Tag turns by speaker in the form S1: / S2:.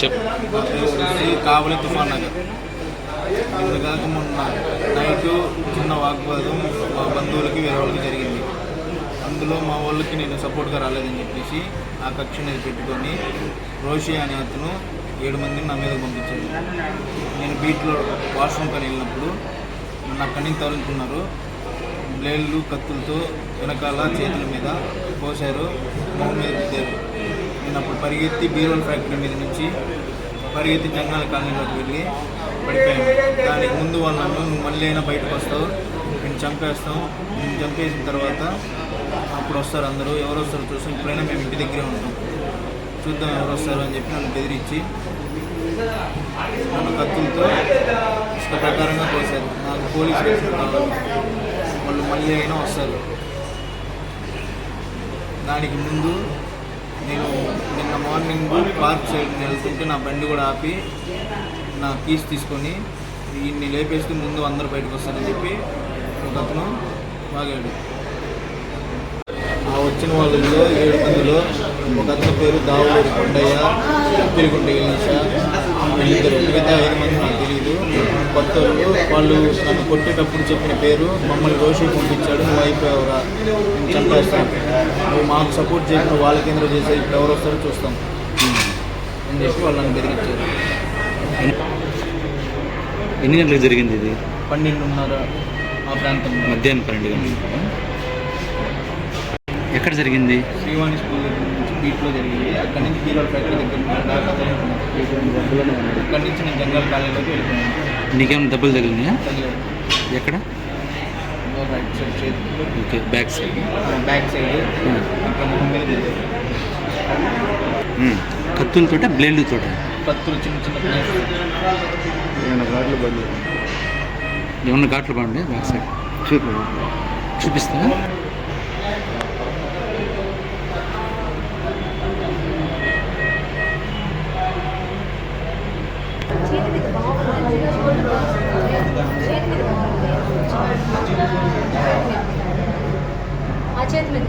S1: చెప్పు
S2: వచ్చి తుఫాన్ నగర్. నిన్న మొన్న నైట్ చిన్న వాగ్వాదం మా బంధువులకి వేరే వాళ్ళకి జరిగింది. అందులో మా వాళ్ళకి నేను సపోర్ట్గా రాలేదని చెప్పేసి ఆ కక్షని పెట్టుకొని రోషి అనే అతను ఏడు మందిని నా మీద పంపించాడు. నేను బీట్లో వాష్రూమ్ కానీ వెళ్ళినప్పుడు నన్ను అక్కడి నుంచి తరుముకున్నారు బ్లేడ్లు కత్తులతో వెనకాల చేతుల మీద పోశారు మొహం మీద పెట్టారు నేను అప్పుడు పరిగెత్తి బీరోల్ ఫ్యాక్టరీ మీద నుంచి పరిగెత్తి జంగాల కాలనీలోకి వెళ్ళి పడిపోయాను దానికి ముందు వాళ్ళు నన్ను నువ్వు మళ్ళీ అయినా బయటకు వస్తావు నేను చంపేస్తాం నేను చంపేసిన తర్వాత అప్పుడు వస్తారు అందరూ. ఎవరు వస్తారో చూస్తాం. ఇప్పుడైనా మేము ఇంటి దగ్గరే ఉంటాం. చూద్దాం ఎవరు వస్తారు అని చెప్పి నన్ను బెదిరించి నన్ను కత్తులతో ఇష్ట ప్రకారంగా కోసారు నాకు పోలీస్ స్టేషన్ కావాలి వాళ్ళు మళ్ళీ అయినా వస్తారు. దానికి ముందు నేను నిన్న మార్నింగ్ పార్క్ సైడ్ వెళ్తుంటే నా బండి కూడా ఆపి నా కీస్ తీసుకొని ఈయన్ని లేపేస్తే ముందు అందరూ బయటకు వస్తారని చెప్పి ఒక అతను వాగాడు ఆ వచ్చిన వాళ్ళలో ఏడు మందిలో ఒక అతని పేరు దావుడు కొండయ్య తిరుగుంట వెళ్ళిన వీళ్ళిద్దరు మిగతా ఐదు మంది తెలియదు కొత్త వాళ్ళు వాళ్ళు నన్ను కొట్టేటప్పుడు చెప్పిన పేరు మమ్మల్ని రోషి పంపించాడు నువ్వు అయిపోయావురా నేను చంపేస్తాను నువ్వు మాకు సపోర్ట్ చేసిన వాళ్ళకి ఎందుకు చేసే ఇప్పుడు ఎవరు వస్తారో చూస్తాం. అని చెప్పి వాళ్ళు నన్ను బెదిరించారు.
S1: ఎన్ని గంటలకు జరిగింది ఇది?
S2: పన్నెండున్నర ఆ ప్రాంతంలో
S1: మధ్యాహ్నం పన్నెండు గంటలకు. ఎక్కడ జరిగింది?
S2: శ్రీవాణి స్కూల్ దగ్గర బీట్లో జరిగింది. అక్కడి నుంచి హీరో ఫ్యాక్టరీ దగ్గర దాకా. అక్కడి నుంచి నేను జంగల్ కాలేజీలోకి వెళ్ళిపోయాను
S1: నీకేమైనా దెబ్బలు తగిలినాయా? ఎక్కడ?
S2: రైట్ సైడ్ చేతి
S1: okay back side.
S2: Back side. ఇక్కడ మొహం మీద.
S1: కత్తులతోట బ్లేడ్లతోట?
S2: కత్తులు చిన్న చిన్న ప్లేస్
S1: ఏమన్నా ఘాట్లు బాగుండే బ్యాక్ సైడ్? చూపు చూపిస్తావా?
S3: ఆ చేతి మీద